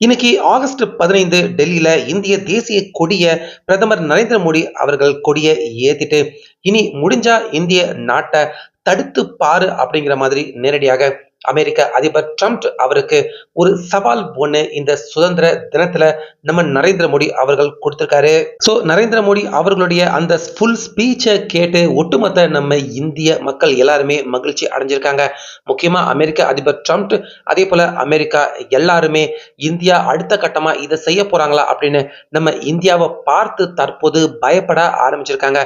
இன்னைக்கு ஆகஸ்ட் பதினைந்து டெல்லியில இந்திய தேசிய கொடிய பிரதமர் நரேந்திர மோடி அவர்கள் கொடியை ஏத்திட்டு இனி முடிஞ்சா இந்திய நாட்டை தடுத்து பாரு அப்படிங்கிற மாதிரி நேரடியாக அமெரிக்க அதிபர் ட்ரம்ப் அவருக்கு ஒரு சவால் ஒண்ணு இந்த சுதந்திர தினத்துல நம்ம நரேந்திர மோடி அவர்கள் கொடுத்திருக்காரு. சோ நரேந்திர மோடி அவர்களுடைய அந்த ஃபுல் ஸ்பீச்சை கேட்டு ஒட்டுமொத்த நம்ம இந்திய மக்கள் எல்லாருமே மகிழ்ச்சி அடைஞ்சிருக்காங்க. முக்கியமா அமெரிக்க அதிபர் ட்ரம்ப் அதே போல அமெரிக்கா எல்லாருமே இந்தியா அடுத்த கட்டமா இதை செய்ய போறாங்களா அப்படின்னு நம்ம இந்தியாவை பார்த்து தற்போது பயப்பட ஆரம்பிச்சிருக்காங்க.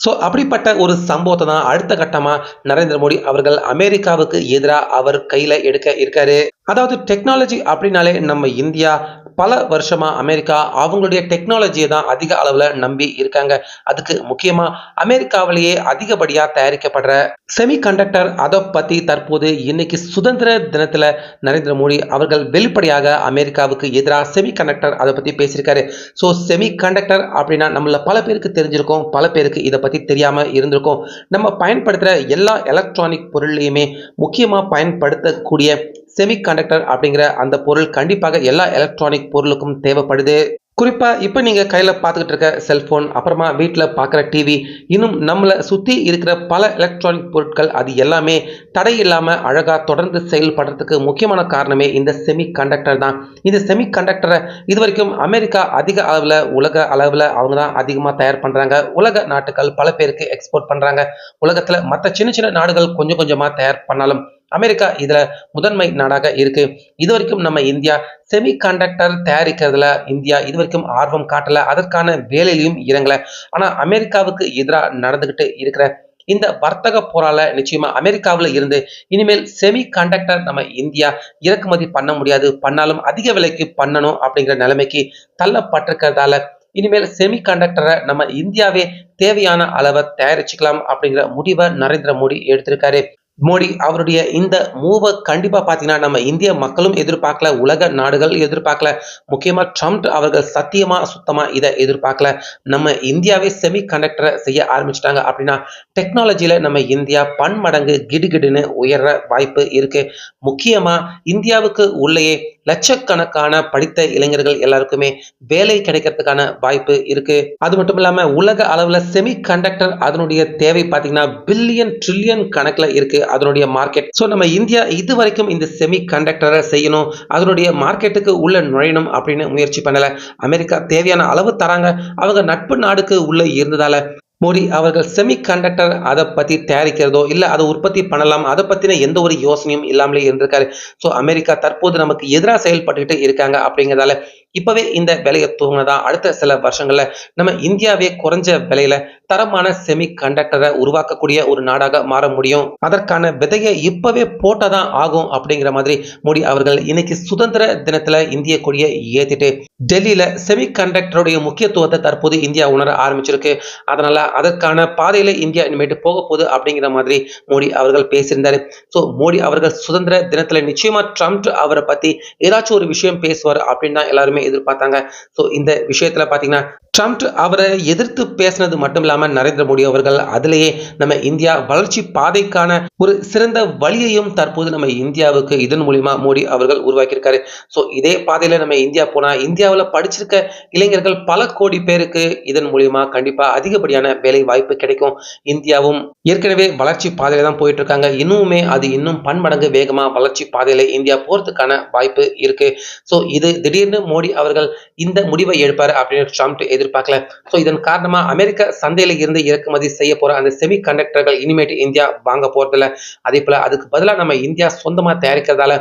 ஸோ அப்படிப்பட்ட ஒரு சம்பவத்தை தான் அடுத்த கட்டமா நரேந்திர மோடி அவர்கள் அமெரிக்காவுக்கு எதிராக அவர் கையில எடுக்க இருக்காரு. அதாவது டெக்னாலஜி அப்படின்னாலே நம்ம இந்தியா பல வருஷமா அமெரிக்கா அவங்களுடைய டெக்னாலஜியை தான் அதிக அளவுல நம்பி இருக்காங்க. அதுக்கு முக்கியமா அமெரிக்காவிலேயே அதிகப்படியா தயாரிக்கப்படுற செமி கண்டக்டர் அதை பத்தி தற்போது இன்னைக்கு சுதந்திர தினத்துல நரேந்திர மோடி அவர்கள் வெளிப்படையாக அமெரிக்காவுக்கு எதிராக செமி கண்டக்டர் அதை பத்தி பேசியிருக்காரு. ஸோ செமி கண்டக்டர் அப்படின்னா நம்மள பல பேருக்கு தெரிஞ்சிருக்கும் பல பேருக்கு இதை பத்தி தெரியாம இருந்திருக்கும். நம்ம பயன்படுத்துற எல்லா எலக்ட்ரானிக் பொருள்லையுமே முக்கியமா பயன்படுத்தக்கூடிய செமிகண்டக்டர் அப்படிங்கிற அந்த பொருள் கண்டிப்பாக எல்லா எலக்ட்ரானிக் பொருளுக்கும் தேவைப்படுது. குறிப்பாக இப்போ நீங்கள் கையில் பார்த்துக்கிட்டு இருக்க செல்ஃபோன் அப்புறமா வீட்டில் பார்க்குற டிவி இன்னும் நம்மளை சுற்றி இருக்கிற பல எலக்ட்ரானிக் பொருட்கள் அது எல்லாமே தடை இல்லாமல் அழகாக தொடர்ந்து செயல்படுறதுக்கு முக்கியமான காரணமே இந்த செமி கண்டக்டர் தான். இந்த செமி கண்டக்டரை இது வரைக்கும் அமெரிக்கா அதிக அளவில் உலக அளவில் அவங்க தான் அதிகமாக தயார் பண்ணுறாங்க உலக நாட்டுகள் பல பேருக்கு எக்ஸ்போர்ட் பண்ணுறாங்க உலகத்தில் மற்ற சின்ன சின்ன நாடுகள் கொஞ்சம் கொஞ்சமாக தயார் பண்ணாலும் அமெரிக்கா இதுல முதன்மை நாடாக இருக்கு. இது வரைக்கும் நம்ம இந்தியா செமி கண்டக்டர் தயாரிக்கிறதுல இந்தியா இது வரைக்கும் ஆர்வம் காட்டல அதற்கான வேலையிலையும் இறங்கலை. ஆனா அமெரிக்காவுக்கு எதிராக நடந்துகிட்டு இருக்கிற இந்த வர்த்தக போரால நிச்சயமா அமெரிக்காவில் இருந்து இனிமேல் செமி கண்டக்டர் நம்ம இந்தியா இறக்குமதி பண்ண முடியாது. பண்ணாலும் அதிக விலைக்கு பண்ணணும் அப்படிங்கிற நிலைமைக்கு தள்ளப்பட்டிருக்கிறதால இனிமேல் செமி கண்டக்டரை நம்ம இந்தியாவே தேவையான அளவை தயாரிச்சுக்கலாம் அப்படிங்கிற முடிவை நரேந்திர மோடி எடுத்திருக்காரு. மோடி அவருடைய இந்த மூவை கண்டிப்பாக பார்த்தீங்கன்னா நம்ம இந்திய மக்களும் எதிர்பார்க்கல உலக நாடுகள் எதிர்பார்க்கல முக்கியமாக ட்ரம்ப் அவர்கள் சத்தியமாக சுத்தமாக இதை எதிர்பார்க்கல. நம்ம இந்தியாவே செமி கண்டக்டரை செய்ய ஆரம்பிச்சிட்டாங்க அப்படின்னா டெக்னாலஜியில் நம்ம இந்தியா பன்மடங்கு கிடுகிடுன்னு உயர்ற வாய்ப்பு இருக்கு. முக்கியமாக இந்தியாவுக்கு உள்ளேயே லட்சக்கணக்கான படித்த இளைஞர்கள் எல்லாருக்குமே வேலை கிடைக்கிறதுக்கான வாய்ப்பு இருக்கு. அது மட்டும் இல்லாம உலக அளவுல செமி கண்டக்டர் அதனுடைய தேவை பார்த்தீங்கன்னா பில்லியன் ட்ரில்லியன் கணக்குல இருக்கு அதனுடைய மார்க்கெட் ஸோ நம்ம இந்தியா இது வரைக்கும் இந்த செமி கண்டக்டரை செய்யணும் அதனுடைய மார்க்கெட்டுக்கு உள்ள நுழையணும் அப்படின்னு முயற்சி பண்ணல. அமெரிக்கா தேவையான அளவு தராங்க அவங்க நட்பு நாடுக்கு உள்ள இருந்ததால மோடி அவர்கள் செமி கண்டக்டர் அதை பற்றி தயாரிக்கிறதோ இல்லை அதை உற்பத்தி பண்ணலாம் அதை பற்றின எந்த ஒரு யோசனையும் இல்லாமலே இருந்திருக்காரு. ஸோ அமெரிக்கா தற்போது நமக்கு எதிராக செயல்பட்டுக்கிட்டு இருக்காங்க அப்படிங்கிறதால இப்பவே இந்த விலையை தூங்கினதா? அடுத்த சில வருஷங்கள்ல நம்ம இந்தியாவே குறைஞ்ச விலையில தரமான செமி கண்டக்டரை உருவாக்கக்கூடிய ஒரு நாடாக மாற முடியும். அதற்கான விதையை இப்பவே போட்டதான் ஆகும் அப்படிங்கிற மாதிரி மோடி அவர்கள் இன்னைக்கு சுதந்திர தினத்துல இந்திய கொடியை ஏத்திட்டு டெல்லியில செமி கண்டக்டருடைய முக்கியத்துவத்தை தற்போது இந்தியா உணர ஆரம்பிச்சிருக்கு. அதனால அதற்கான பாதையில இந்தியா இனிமேட்டு போக போகுது அப்படிங்கிற மாதிரி மோடி அவர்கள் பேசியிருந்தாரு. ஸோ மோடி அவர்கள் சுதந்திர தினத்துல நிச்சயமா ட்ரம்ப் அவரை பத்தி ஏதாச்சும் ஒரு விஷயம் பேசுவார் அப்படின்னு தான் எல்லாருமே எதிர்பார்த்தாங்க. ஸோ இந்த விஷயத்துல பாத்தீங்கன்னா ட்ரம்ப் அவரை எதிர்த்து பேசினது மட்டும் இல்லாமல் நரேந்திர மோடி அவர்கள் அதிலேயே நம்ம இந்தியா வளர்ச்சி பாதைக்கான ஒரு சிறந்த வழியையும் தற்போது நம்ம இந்தியாவுக்கு இதன் மூலியமா மோடி அவர்கள் உருவாக்கியிருக்காரு. ஸோ இதே பாதையில் நம்ம இந்தியா போனா இந்தியாவில் படிச்சிருக்க இளைஞர்கள் பல கோடி பேருக்கு இதன் மூலியமா கண்டிப்பா அதிகப்படியான வேலை வாய்ப்பு கிடைக்கும். இந்தியாவும் ஏற்கனவே வளர்ச்சி பாதையில தான் போயிட்டு இருக்காங்க இன்னுமே அது இன்னும் பன்மடங்கு வேகமா வளர்ச்சி பாதையில இந்தியா போறதுக்கான வாய்ப்பு இருக்கு. ஸோ இது திடீர்னு மோடி அவர்கள் இந்த முடிவை எடுப்பார் அப்படின்னு ட்ரம்ப் எதிர்பார்க்கல. ஸோ இதன் காரணமா அமெரிக்க சந்தையில இருந்து இறக்குமதி செய்ய போற அந்த செமி கண்டக்டர்கள் இனிமேட்டு இந்தியா வாங்க போறதில்ல. அதே போல அதுக்கு பதிலாக நம்ம இந்தியா சொந்தமா தயாரிக்கிறதால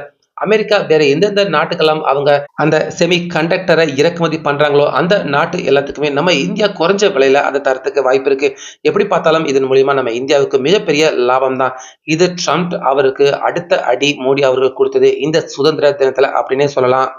அமெரிக்கா வேற எந்தெந்த நாட்டுக்கெல்லாம் அவங்க அந்த செமி கண்டக்டரை இறக்குமதி பண்றாங்களோ அந்த நாட்டு எல்லாத்துக்குமே நம்ம இந்தியா குறைஞ்ச விலையில அதை தரத்துக்கு வாய்ப்பு இருக்கு. எப்படி பார்த்தாலும் இதன் மூலியமா நம்ம இந்தியாவுக்கு மிகப்பெரிய லாபம் தான் இது ட்ரம்ப் அவருக்கு அடுத்த அடி மோடி அவர்கள் கொடுத்தது இந்த சுதந்திர தினத்துல அப்படின்னே சொல்லலாம்.